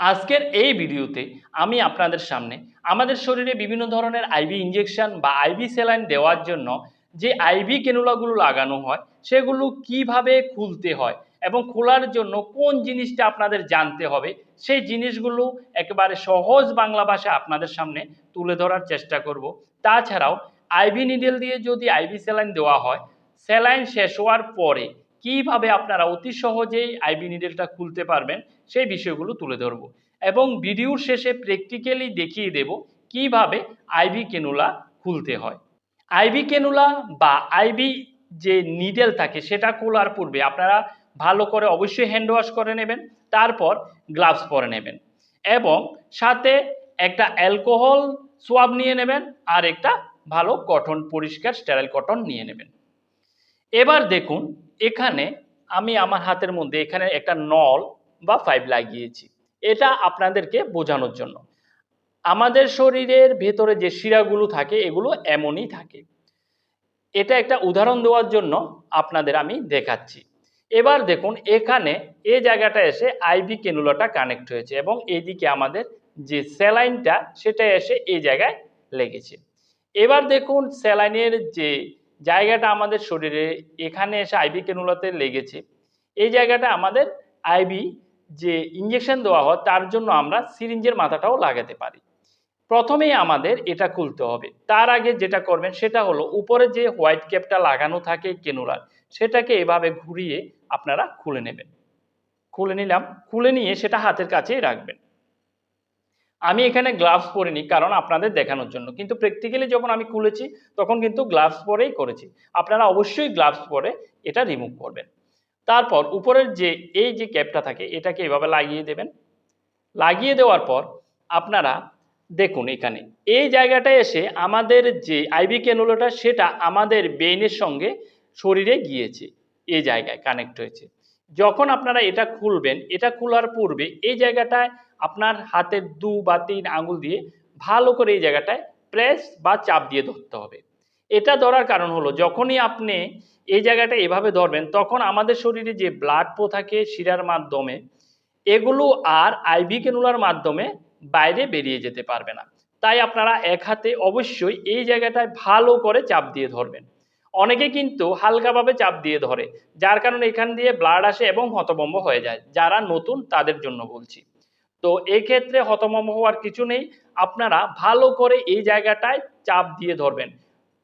আজকের এই ভিডিওতে আমি আপনাদের সামনে আমাদের শরীরে বিভিন্ন ধরনের আইভি ইঞ্জেকশন বা আইভি স্যালাইন দেওয়ার জন্য যে আইভি কেনুলাগুলো লাগানো হয়, সেগুলো কীভাবে খুলতে হয় এবং খোলার জন্য কোন জিনিসটা আপনাদের জানতে হবে, সেই জিনিসগুলো একেবারে সহজ বাংলা ভাষায় আপনাদের সামনে তুলে ধরার চেষ্টা করব। তাছাড়াও আইভি নিডেল দিয়ে যদি আইভি স্যালাইন দেওয়া হয় স্যালাইন শেষ হওয়ার পরে কীভাবে আপনারা অতি সহজেই আইভি নিডেলটা খুলতে পারবেন, সেই বিষয়গুলো তুলে ধরব। এবং ভিডিওর শেষে প্র্যাকটিক্যালি দেখিয়ে দেব কীভাবে আইভি কেনুলা খুলতে হয়। আইভি কেনুলা বা আইভি যে নিডেল থাকে, সেটা খোলার পূর্বে আপনারা ভালো করে অবশ্যই হ্যান্ড ওয়াশ করে নেবেন, তারপর গ্লাভস পরে নেবেন এবং সাথে একটা অ্যালকোহল সোয়াব নিয়ে নেবেন আর একটা ভালো কটন পরিষ্কার স্টেরাইল কটন নিয়ে নেবেন। এবার দেখুন, এখানে আমি আমার হাতের মধ্যে এখানে একটা নল বা পাইপ লাগিয়েছি। এটা আপনাদেরকে বোঝানোর জন্য। আমাদের শরীরের ভেতরে যে শিরাগুলো থাকে, এগুলো এমনই থাকে। এটা একটা উদাহরণ দেওয়ার জন্য আপনাদের আমি দেখাচ্ছি। এবার দেখুন, এখানে এই জায়গাটা এসে আইভি কেনুলাটা কানেক্ট হয়েছে এবং এইদিকে আমাদের যে স্যালাইনটা, সেটা এসে এই জায়গায় লেগেছে। এবার দেখুন, স্যালাইনের যে জায়গাটা আমাদের শরীরে এখানে এসে আইভি কেনুলাতে লেগেছে। এই জায়গাটা আমাদের আইভি যে ইঞ্জেকশন দেওয়া হয়, তার জন্য আমরা সিরিঞ্জের মাথাটাও লাগাতে পারি। প্রথমেই আমাদের এটা খুলতে হবে। তার আগে যেটা করবেন, সেটা হলো উপরে যে হোয়াইট ক্যাপটা লাগানো থাকে কেনুলার, সেটাকে এভাবে ঘুরিয়ে আপনারা খুলে নেবেন। খুলে নিলাম। খুলে নিয়ে সেটা হাতের কাছেই রাখবেন। আমি এখানে গ্লাভস পরিনি, কারণ আপনাদের দেখানোর জন্য। কিন্তু প্র্যাকটিক্যালি যখন আমি খুলেছি, তখন কিন্তু গ্লাভস পরেই করেছি। আপনারা অবশ্যই গ্লাভস পরে এটা রিমুভ করবেন। তারপর উপরের যে, এই যে ক্যাপটা থাকে, এটাকে এভাবে লাগিয়ে দেবেন। লাগিয়ে দেওয়ার পর আপনারা দেখুন এখানে, এই জায়গাটায় এসে আমাদের যে আইভি কেনুলাটা সেটা আমাদের বেইনের সঙ্গে শরীরে গিয়েছে, এই জায়গায় কানেক্ট হয়েছে। যখন আপনারা এটা খুলবেন, এটা খোলার পূর্বে এই জায়গাটায় আপনার হাতের দু বা তিন আঙুল দিয়ে ভালো করে এই জায়গাটায় প্রেস বা চাপ দিয়ে ধরতে হবে। এটা ধরার কারণ হলো, যখনই আপনি এই জায়গাটা এভাবে ধরবেন, তখন আমাদের শরীরে যে ব্লাড ফ্লো থাকে শিরার মাধ্যমে, এগুলো আর আইভি কেনুলার মাধ্যমে বাইরে বেরিয়ে যেতে পারবে না। তাই আপনারা এক হাতে অবশ্যই এই জায়গাটায় ভালো করে চাপ দিয়ে ধরবেন। অনেকে কিন্তু হালকাভাবে চাপ দিয়ে ধরে, যার কারণে এখান দিয়ে ব্লাড আসে এবং হতভম্ব হয়ে যায়, যারা নতুন তাদের জন্য বলছি। তো এই ক্ষেত্রে হতভম্ব হওয়ার কিছু নেই, আপনারা ভালো করে এই জায়গাটায় চাপ দিয়ে ধরবেন।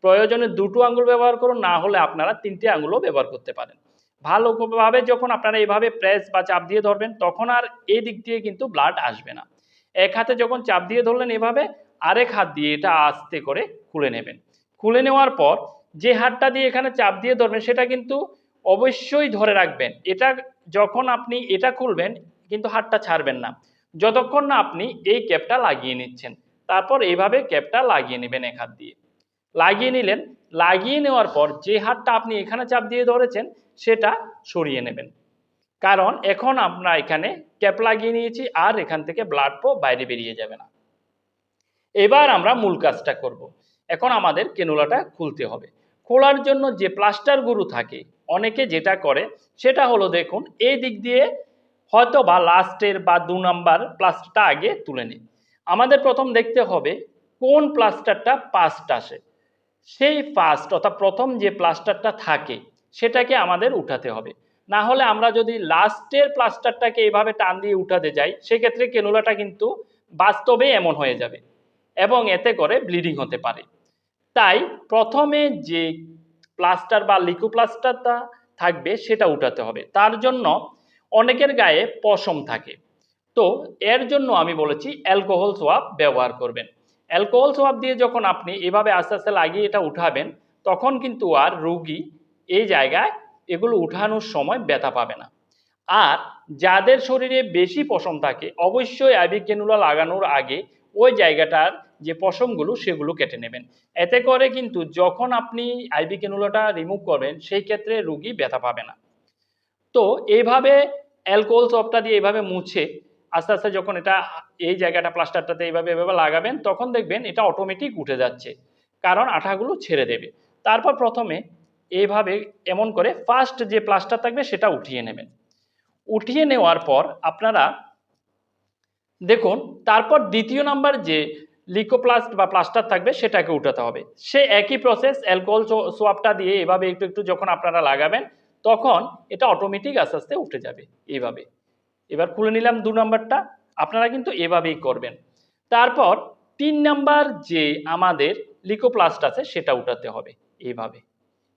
প্রয়োজনে দুটো আঙ্গুল ব্যবহার করুন, না হলে আপনারা তিনটে আঙ্গুলও ব্যবহার করতে পারেন। ভালোভাবে যখন আপনারা এইভাবে প্রেস বা চাপ দিয়ে ধরবেন, তখন আর এই দিক দিয়ে কিন্তু ব্লাড আসবে না। এক হাতে যখন চাপ দিয়ে ধরলেন এভাবে, আরেক হাত দিয়ে এটা আস্তে করে খুলে নেবেন। খুলে নেওয়ার পর যে হাতটা দিয়ে এখানে চাপ দিয়ে ধরবেন, সেটা কিন্তু অবশ্যই ধরে রাখবেন। এটা যখন আপনি এটা খুলবেন, কিন্তু হাতটা ছাড়বেন না। যতক্ষণ না আপনি এই ক্যাপটা লাগিয়ে নিচ্ছেন, তারপর এইভাবে ক্যাপটা লাগিয়ে নেবেন এক হাত দিয়ে। লাগিয়ে নিলেন, লাগিয়ে নেওয়ার পর যে হাতটা আপনি এখানে চাপ দিয়ে ধরেছেন, সেটা সরিয়ে নেবেন। কারণ এখন আমরা এখানে ক্যাপ লাগিয়ে নিয়েছি, আর এখান থেকে ব্লাড ফ্লো বাইরে বেরিয়ে যাবে না। এবার আমরা মূল কাজটা করব। এখন আমাদের কেনুলাটা খুলতে হবে। খোলার জন্য যে প্লাস্টার গুরু থাকে, অনেকে যেটা করে, সেটা হলো দেখুন, এই দিক দিয়ে হয়তো বা লাস্টের বা দু নাম্বার প্লাস্টারটা আগে তুলে নিই আমাদের প্রথম দেখতে হবে কোন প্লাস্টারটা ফার্স্ট আসে। সেই ফার্স্ট অর্থাৎ প্রথম যে প্লাস্টারটা থাকে, সেটাকে আমাদের উঠাতে হবে। না হলে আমরা যদি লাস্টের প্লাস্টারটাকে এভাবে টান দিয়ে উঠাতে যাই, সেক্ষেত্রে কেনুলাটা কিন্তু বাস্তবে এমন হয়ে যাবে এবং এতে করে ব্লিডিং হতে পারে। তাই প্রথমে যে প্লাস্টার বা লিকু প্লাস্টারটা থাকবে সেটা উঠাতে হবে। তার জন্য অনেকের গায়ে পশম থাকে। তো এর জন্য আমি বলেছি অ্যালকোহল সোয়াব ব্যবহার করবেন। অ্যালকোহল সোয়াব দিয়ে যখন আপনি এভাবে আস্তে আস্তে লাগিয়ে এটা উঠাবেন, তখন কিন্তু আর রুগী এই জায়গায় এগুলো উঠানোর সময় ব্যথা পাবে না। আর যাদের শরীরে বেশি পশম থাকে, অবশ্যই আইভি কেনুলা লাগানোর আগে ওই জায়গাটার যে পশমগুলো সেগুলো কেটে নেবেন। এতে করে কিন্তু যখন আপনি আইবি কেনুলাটা রিমুভ করবেন, সেই ক্ষেত্রে রুগী ব্যথা পাবে না। তো এইভাবে অ্যালকোহল সপটা দিয়ে এইভাবে মুছে, আস্তে আস্তে যখন এটা এই জায়গাটা প্লাস্টারটাতে এইভাবে এভাবে লাগাবেন, তখন দেখবেন এটা অটোমেটিক উঠে যাচ্ছে, কারণ আঠাগুলো ছেড়ে দেবে। তারপর প্রথমে এইভাবে এমন করে ফার্স্ট যে প্লাস্টার থাকবে সেটা উঠিয়ে নেবেন। উঠিয়ে নেওয়ার পর আপনারা দেখুন, তারপর দ্বিতীয় নাম্বার যে লিকোপ্লাস্ট বা প্লাস্টার থাকবে, সেটাকে উঠাতে হবে। সে একই প্রসেস অ্যালকোহল সোয়াবটা দিয়ে এভাবে একটু একটু যখন আপনারা লাগাবেন, তখন এটা অটোমেটিক আস্তে আস্তে উঠে যাবে এইভাবে এবার খুলে নিলাম দু নাম্বারটা, আপনারা কিন্তু এভাবেই করবেন। তারপর তিন নাম্বার যে আমাদের লিকোপ্লাস্ট আছে, সেটা উঠাতে হবে এইভাবে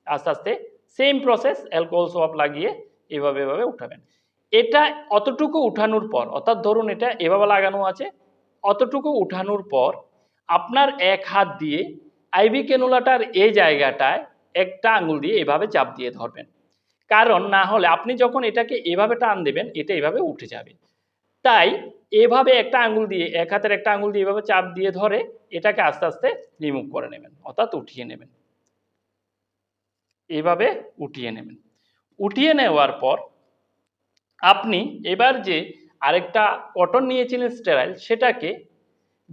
আস্তে আস্তে সেম প্রসেস অ্যালকোহল সোয়াব লাগিয়ে এভাবে এভাবে উঠাবেন। এটা অতটুকু উঠানোর পর, অর্থাৎ ধরুন এটা এভাবে লাগানো আছে, অতটুকু উঠানোর পর আপনার এক হাত দিয়ে আইভি কেনুলাটার এই জায়গাটায় একটা আঙুল দিয়ে এভাবে চাপ দিয়ে ধরবেন। কারণ না হলে আপনি যখন এটাকে এভাবে টান দেবেন, এটা এভাবে উঠে যাবে। তাই এভাবে একটা আঙুল দিয়ে, এক হাতের একটা আঙুল দিয়ে এভাবে চাপ দিয়ে ধরে এটাকে আস্তে আস্তে রিমুভ করে নেবেন, অর্থাৎ উঠিয়ে নেবেন। এভাবে উঠিয়ে নেবেন। উঠিয়ে নেওয়ার পর আপনি এবার যে আরেকটা কটন নিয়েছিলেন স্টেরাইল, সেটাকে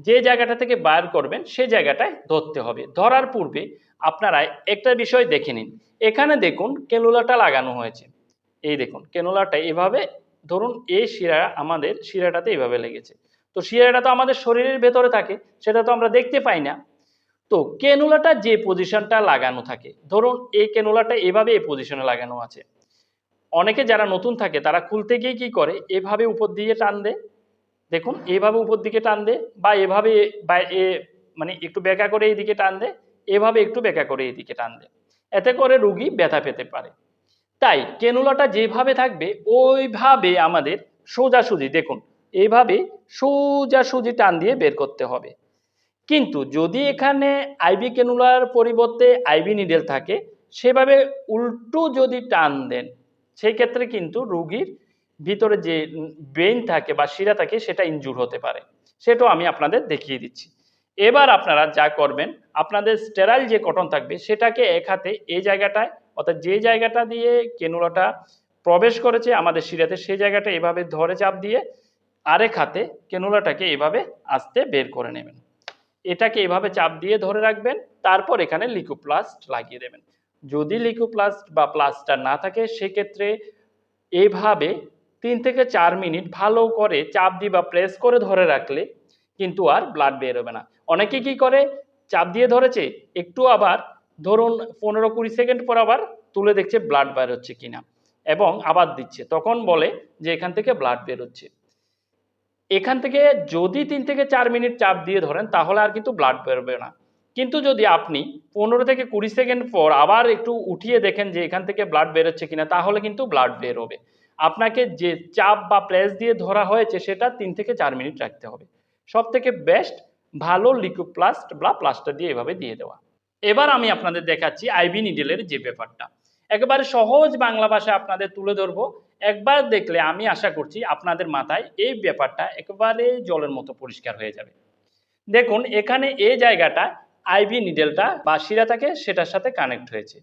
যে জায়গাটা থেকে বার করবেন, সে জায়গাটায় ধরতে হবে। ধরার পূর্বে আপনারা একটা বিষয় দেখে নিন। এখানে দেখুন কেনুলাটা লাগানো হয়েছে। এই দেখুন, কেনুলাটা এভাবে, ধরুন এই শিরা আমাদের শিরাটাতে এভাবে লেগেছে। তো শিরাটা তো আমাদের শরীরের ভেতরে থাকে, সেটা তো আমরা দেখতে পাই না। তো কেনুলাটা যে পজিশনটা লাগানো থাকে, ধরুন এই কেনুলাটা এভাবে এই পজিশনে লাগানো আছে। অনেকে যারা নতুন থাকে, তারা খুলতে গিয়ে কি করে? এভাবে উপর দিয়ে টান দেয়। দেখুন, এভাবে উপর দিকে টান দে বা এভাবে বা এ মানে একটু বেঁকা করে এইদিকে টান দে এভাবে একটু বেঁকা করে এইদিকে টান দে এতে করে রুগী ব্যথা পেতে পারে। তাই কেনুলাটা যেভাবে থাকবে, ওইভাবে আমাদের সোজাসুজি, দেখুন এইভাবে সোজাসুজি টান দিয়ে বের করতে হবে। কিন্তু যদি এখানে আইবি কেনুলার পরিবর্তে আইবি নিডেল থাকে, সেভাবে উল্টো যদি টান দেন সেই ক্ষেত্রে কিন্তু রুগীর ভিতরে যে ব্রেন থাকে বা শিরা থাকে, সেটা ইনজুর হতে পারে। সেটাও আমি আপনাদের দেখিয়ে দিচ্ছি। এবার আপনারা যা করবেন, আপনাদের স্টেরাইল যে কটন থাকবে, সেটাকে এক হাতে এই জায়গাটায়, অর্থাৎ যে জায়গাটা দিয়ে কেনুলাটা প্রবেশ করেছে আমাদের শিরাতে সেই জায়গাটা এভাবে ধরে চাপ দিয়ে আরেক হাতে কেনুলাটাকে এভাবে আস্তে বের করে নেবেন। এটাকে এভাবে চাপ দিয়ে ধরে রাখবেন, তারপর এখানে লিকোপ্লাস্ট লাগিয়ে দেবেন। যদি লিকোপ্লাস্ট বা প্লাস্টার না থাকে, সেক্ষেত্রে এইভাবে তিন থেকে চার মিনিট ভালো করে চাপ দিয়ে বা প্রেস করে ধরে রাখলে কিন্তু আর ব্লাড বেরোবে না। অনেকে কি করে? চাপ দিয়ে ধরেছে, একটু আবার ধরুন পনেরো কুড়ি সেকেন্ড পর আবার তুলে দেখছে ব্লাড বের হচ্ছে কিনা এবং আবার দিচ্ছে। তখন বলে যে এখান থেকে ব্লাড বের হচ্ছে। এখান থেকে যদি তিন থেকে চার মিনিট চাপ দিয়ে ধরেন, তাহলে আর কিন্তু ব্লাড বেরোবে না। কিন্তু যদি আপনি পনেরো থেকে কুড়ি সেকেন্ড পর আবার একটু উঠিয়ে দেখেন যে এখান থেকে ব্লাড বেরোচ্ছে কিনা, তাহলে কিন্তু ব্লাড বের হবে। আপনাকে যে চাপ বা প্রেস দিয়ে ধরা হয়েছে, সেটা তিন থেকে চার মিনিট রাখতে হবে। সব থেকে বেস্ট ভালো লিকোপ্লাস্ট বা প্লাস্টার দিয়ে এভাবে দিয়ে দেওয়া। এবার আমি আপনাদের দেখাচ্ছি আইভি নিডেলের যে ব্যাপারটা। একেবারে সহজ বাংলা ভাষা আপনাদের তুলে ধরবো। একবার দেখলে আমি আশা করছি আপনাদের মাথায় এই ব্যাপারটা একেবারে জলের মতো পরিষ্কার হয়ে যাবে। দেখুন, এখানে এই জায়গাটা আইভি নিডেলটা বা শিরাটাকে সেটার সাথে কানেক্ট হয়েছে।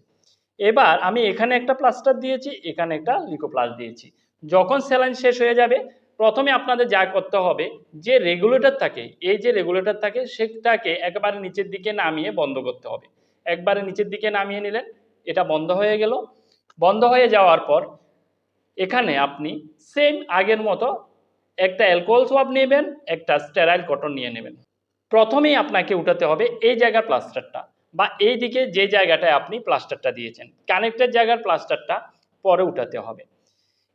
এবার আমি এখানে একটা প্লাস্টার দিয়েছি, এখানে একটা লিকোপ্লাস দিয়েছি। যখন স্যালাইন শেষ হয়ে যাবে, প্রথমে আপনাদের যা করতে হবে, যে রেগুলেটর থাকে, এই যে রেগুলেটর থাকে, সেটাকে একবারে নিচের দিকে নামিয়ে বন্ধ করতে হবে। একবারে নিচের দিকে নামিয়ে নিলেন, এটা বন্ধ হয়ে গেল। বন্ধ হয়ে যাওয়ার পর, এখানে আপনি সেম আগের মতো একটা অ্যালকোহল সোয়াব নেবেন, একটা স্টেরাইল কটন নিয়ে নেবেন। প্রথমেই আপনাকে উঠাতে হবে এই জায়গার প্লাস্টারটা বা এই দিকে যে জায়গাটায় আপনি প্লাস্টারটা দিয়েছেন কানেক্টের জায়গার প্লাস্টারটা পরে উঠাতে হবে।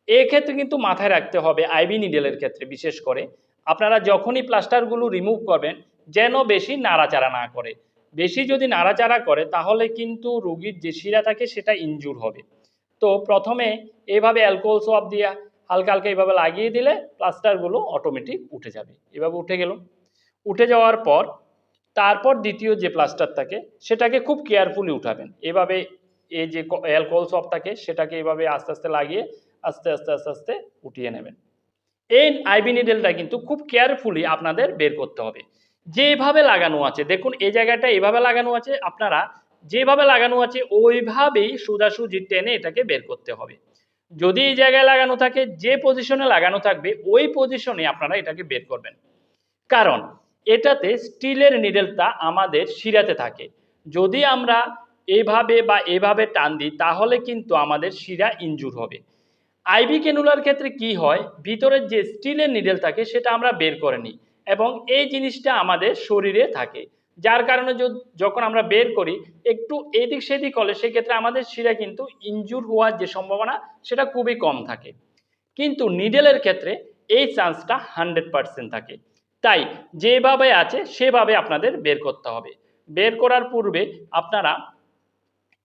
এক্ষেত্রে কিন্তু মাথায় রাখতে হবে আইবি নিডেলের ক্ষেত্রে বিশেষ করে আপনারা যখনই প্লাস্টারগুলো রিমুভ করবেন যেন বেশি নাড়াচাড়া না করে। বেশি যদি নাড়াচাড়া করে তাহলে কিন্তু রুগীর যে শিরা থাকে সেটা ইনজুর হবে। তো প্রথমে এইভাবে অ্যালকোহল সোয়াব দিয়ে হালকা হালকা এইভাবে লাগিয়ে দিলে প্লাস্টারগুলো অটোমেটিক উঠে যাবে। এভাবে উঠে গেল। উঠে যাওয়ার পর, তারপর দ্বিতীয় যে প্লাস্টার থাকে, সেটাকে খুব কেয়ারফুলি উঠাবেন। এভাবে এই যে অ্যালকোহল সব থাকে, সেটাকে এভাবে আস্তে আস্তে লাগিয়ে, আস্তে আস্তে আস্তে আস্তে উঠিয়ে নেবেন। এই আইবি নিডেলটা কিন্তু খুব কেয়ারফুলি আপনাদের বের করতে হবে। যেভাবে লাগানো আছে, দেখুন এই জায়গাটা এভাবে লাগানো আছে, আপনারা যেভাবে লাগানো আছে, ওইভাবেই সোজাসুজি টেনে এটাকে বের করতে হবে। যদি এই জায়গায় লাগানো থাকে, যে পজিশনে লাগানো থাকবে, ওই পজিশনে আপনারা এটাকে বের করবেন। কারণ এটাতে স্টিলের নিডেলটা আমাদের শিরাতে থাকে। যদি আমরা এভাবে বা এভাবে টান দিই, তাহলে কিন্তু আমাদের শিরা ইনজুর হবে। আইভি ক্যানুলার ক্ষেত্রে কি হয়? ভিতরের যে স্টিলের নিডেল থাকে, সেটা আমরা বের করে নিই এবং এই জিনিসটা আমাদের শরীরে থাকে। যার কারণে যখন আমরা বের করি, একটু এদিক সেদিক হলে সেক্ষেত্রে আমাদের শিরা কিন্তু ইনজুর হওয়ার যে সম্ভাবনা, সেটা খুবই কম থাকে। কিন্তু নিডেলের ক্ষেত্রে এই চান্সটা হান্ড্রেড পার্সেন্ট থাকে। তাই যেভাবে আছে, সেভাবে আপনাদের বের করতে হবে। বের করার পূর্বে আপনারা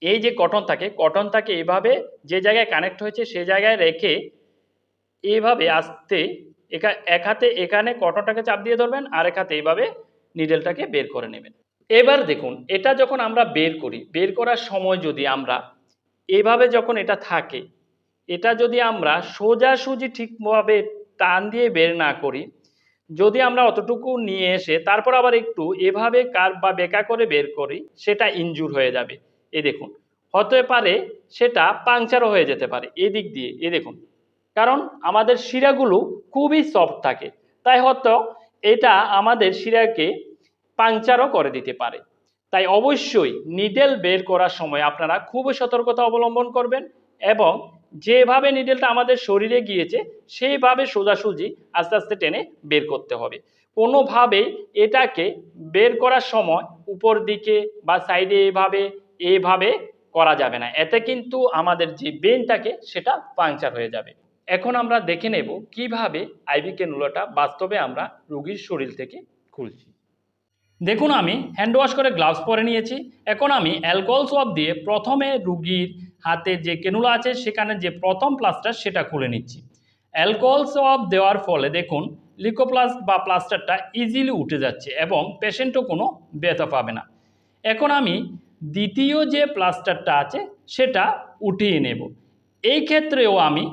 এই যে কটন থাকে কটনটাকে এভাবে যে জায়গায় কানেক্ট হয়েছে, সে জায়গায় রেখে এভাবে আসতে একা, এক হাতে এখানে কটনটাকে চাপ দিয়ে ধরবেন আর এক হাতে এইভাবে নিডেলটাকে বের করে নেবেন। এবার দেখুন, এটা যখন আমরা বের করি, বের করার সময় যদি আমরা এভাবে যখন এটা থাকে, এটা যদি আমরা সোজাসুজি ঠিকভাবে টান দিয়ে বের না করি যদি আমরা অতটুকু নিয়ে এসে তারপর আবার একটু এভাবে কার বা বেকা করে বের করি, সেটা ইনজুর হয়ে যাবে। এ দেখুন, হতে পারে সেটা পাংচারও হয়ে যেতে পারে, এদিক দিয়ে এ দেখুন। কারণ আমাদের শিরাগুলো খুবই সফট থাকে, তাই হয়তো এটা আমাদের শিরাকে পাংচারও করে দিতে পারে। তাই অবশ্যই নিডেল বের করার সময় আপনারা খুবই সতর্কতা অবলম্বন করবেন এবং যেভাবে নিডেলটা আমাদের শরীরে গিয়েছে, সেইভাবে সোজাসুজি আস্তে আস্তে টেনে বের করতে হবে। কোনোভাবে এটাকে বের করার সময় উপর দিকে বা সাইডে এভাবে এভাবে করা যাবে না। এতে কিন্তু আমাদের যে বেন থাকে সেটা পাংচার হয়ে যাবে। এখন আমরা দেখে নেব কীভাবে আইভি কেনুলাটা বাস্তবে আমরা রোগীর শরীর থেকে খুলছি। দেখুন আমি হ্যান্ড ওয়াশ করে গ্লাভস পরে নিয়েছি। এখন আমি অ্যালকোহল সোয়াব দিয়ে প্রথমে রুগীর হাতে যে কেনুলা আছে, সেখানে যে প্রথম প্লাস্টার সেটা খুলে নিচ্ছি। অ্যালকোহল সোয়াব দেওয়ার ফলে দেখুন, লিকোপ্লাস্ট বা প্লাস্টারটা ইজিলি উঠে যাচ্ছে এবং পেশেন্টও কোনো ব্যথা পাবে না। এখন আমি দ্বিতীয় যে প্লাস্টারটা আছে, সেটা উঠিয়ে নেব। এই ক্ষেত্রেও আমি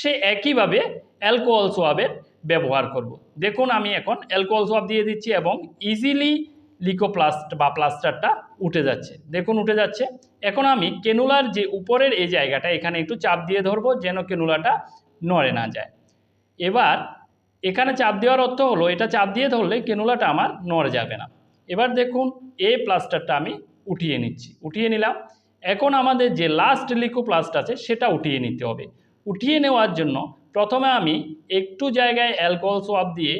সে একইভাবে অ্যালকোহল সোয়াবের ব্যবহার করব। দেখুন, আমি এখন অ্যালকোহল সোয়াব দিয়ে দিচ্ছি এবং ইজিলি লিকোপ্লাস্ট বা প্লাস্টারটা উঠে যাচ্ছে। দেখুন, উঠে যাচ্ছে। এখন আমি কেনুলার যে উপরের এই জায়গাটা, এখানে একটু চাপ দিয়ে ধরবো যেন কেনুলাটা নড়ে না যায়। এবার এখানে চাপ দেওয়ার অর্থ হলো, এটা চাপ দিয়ে ধরলে কেনুলাটা আমার নড়ে যাবে না। এবার দেখুন এই প্লাস্টারটা আমি উঠিয়ে নিচ্ছি। উঠিয়ে নিলাম। এখন আমাদের যে লাস্ট লিকোপ্লাস্ট আছে, সেটা উঠিয়ে নিতে হবে। উঠিয়ে নেওয়ার জন্য প্রথমে আমি একটু জায়গায় অ্যালকোহল সোয়াব দিয়ে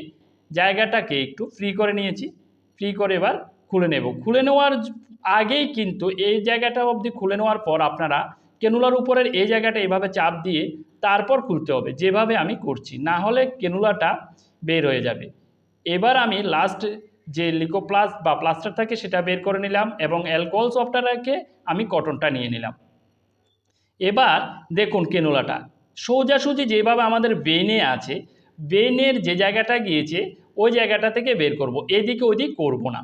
জায়গাটাকে একটু ফ্রি করে নিয়েছি। ফ্রি করে এবার খুলে নেব। খুলে নেওয়ার আগেই কিন্তু এই জায়গাটা অবধি খুলে নেওয়ার পর আপনারা কেনুলার উপরের এই জায়গাটা এভাবে চাপ দিয়ে তারপর খুলতে হবে যেভাবে আমি করছি। না হলে কেনুলাটা বের হয়ে যাবে। এবার আমি লাস্ট যে লিকোপ্লাস্ট বা প্লাস্টার থাকে সেটা বের করে নিলাম এবং অ্যালকোহল সফটটা রেখে আমি কটনটা নিয়ে নিলাম। এবার দেখুন কেনুলাটা। সোজাসুজি যেভাবে আমাদের বেনে আছে বেনের যে জায়গাটা গিয়েছে ওই জায়গাটা থেকে বের করব। এদিকে ওইদিক করব না।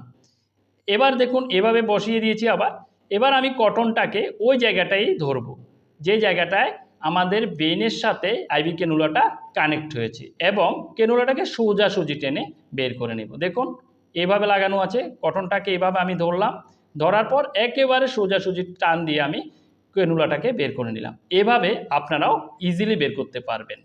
এবার দেখুন, এভাবে বসিয়ে দিয়েছি আবার। এবার আমি কটনটাকে ওই জায়গাটাই ধরবো। যে জায়গাটায় আমাদের বেনের সাথে আইভি কেনুলাটা কানেক্ট হয়েছে এবং কেনুলাটাকে সোজাসুজি টেনে বের করে নেব। দেখুন, এভাবে লাগানো আছে কটনটাকে এভাবে আমি ধরলাম। ধরার পর একেবারে সোজাসুজি টান দিয়ে আমি কেনুলাটাকে বের করে নিলাম। এভাবে আপনারাও ইজিলি বের করতে পারবেন।